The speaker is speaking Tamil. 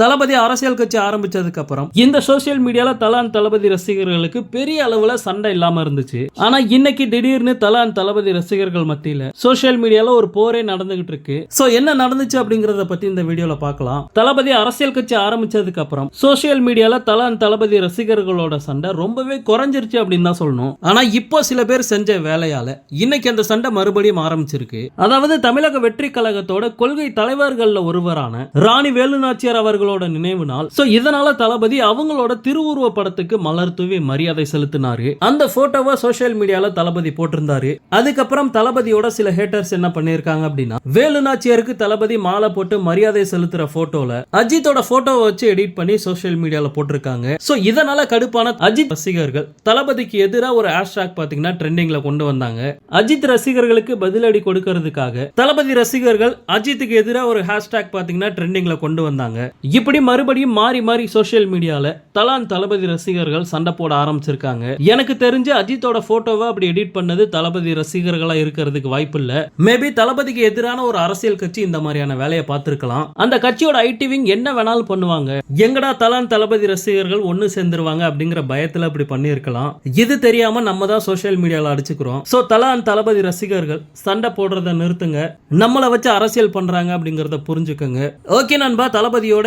தளபதி அரசியல் கட்சி ஆரம்பிச்சதுக்கு அப்புறம் இந்த சோசியல் மீடியால தலான் தளபதி ரசிகர்களுக்கு பெரிய அளவுல சண்டை இல்லாம இருந்துச்சு. ஆனா இன்னைக்கு திடீர்னு தலான் தளபதி ரசிகர்கள் மத்தியில சோசியல் மீடியால ஒரு போரே நடந்துகிட்டு இருக்கு. சோ என்ன நடந்துச்சு அப்படிங்கறத பத்தி இந்த வீடியோல பார்க்கலாம். தளபதி அரசியல் கட்சி ஆரம்பிச்சதுக்கு அப்புறம் சோசியல் மீடியால தலான் தளபதி ரசிகர்களோட சண்டை ரொம்பவே குறைஞ்சிருச்சு அப்படின்னு தான் சொல்லணும். ஆனா இப்போ சில பேர் செஞ்ச வேலையால இன்னைக்கு அந்த சண்டை மறுபடியும் ஆரம்பிச்சிருக்கு. அதாவது தமிழக வெற்றி கழகத்தோட கொள்கை தலைவர்கள்ல ஒருவரான ராணி வேலுநாச்சியார் அவங்களோட நினைவு நாள். சோ இதனால தளபதி அவங்களோட திருவுருவ படத்துக்கு மலர் தூவி மரியாதை செலுத்தினாரு. அந்த போட்டோவை சோசியல் மீடியால தளபதி போட்டிருந்தாரு. அதுக்கப்புறம் தளபதியோட சில ஹேட்டர்ஸ் என்ன பண்ணிருக்காங்க அப்படின்னா வேலுநாச்சியாருக்கு தளபதி மாலை போட்டு மரியாதை செலுத்துற போட்டோல அஜித்தோட போட்டோவை வச்சு எடிட் பண்ணி சோசியல் மீடியால போட்டிருக்காங்க. சோ இதனால கடுப்பான அஜித் ரசிகர்கள் தளபதிக்கு எதிராக ஒரு ஹேஷ்டாக் பாத்தீங்கன்னா ட்ரெண்டிங்ல கொண்டு வந்தாங்க. அஜித் ரசிகர்களுக்கு பதிலடி கொடுக்கறதுக்காக தளபதி ரசிகர்கள் அஜித்துக்கு எதிராக ஒரு ஹேஷ்டாக் பாத்தீங்கன்னா ட்ரெண்டிங்ல கொண்டு வந்தாங்க. இப்படி மறுபடியும் மாறி மாறி சோஷியல் மீடியால தலான் தளபதி ரசிகர்கள் சண்டை போட ஆரம்பிச்சிருக்காங்க. எனக்கு தெரிஞ்சு அஜித்தோட போட்டோவை அப்படி எடிட் பண்ணது தளபதி ரசிகர்களா இருக்கிறதுக்கு வாய்ப்பு இல்ல மேபி தளபதிக்கு எதிரான ஒரு அரசியல் கட்சி இந்த மாதிரியான வேலையை பார்த்திருக்கலாம். அந்த கட்சியோட ஐடி விங் என்ன வேணாலும் பண்ணுவாங்க. எங்கடா தலான் தளபதி ரசிகர்கள் ஒன்னு சேர்ந்துருவாங்க அப்படிங்கிற பயத்துல அப்படி பண்ணியிருக்கலாம். இது தெரியாம நம்ம தான் சோஷியல் மீடியால அடிச்சுக்கிறோம். சோ தலான் தளபதி ரசிகர்கள் சண்டை போடுறத நிறுத்துங்க. நம்மளை வச்சு அரசியல் பண்றாங்க அப்படிங்கறத புரிஞ்சுக்கோங்க. ஓகே நண்பா தளபதியோட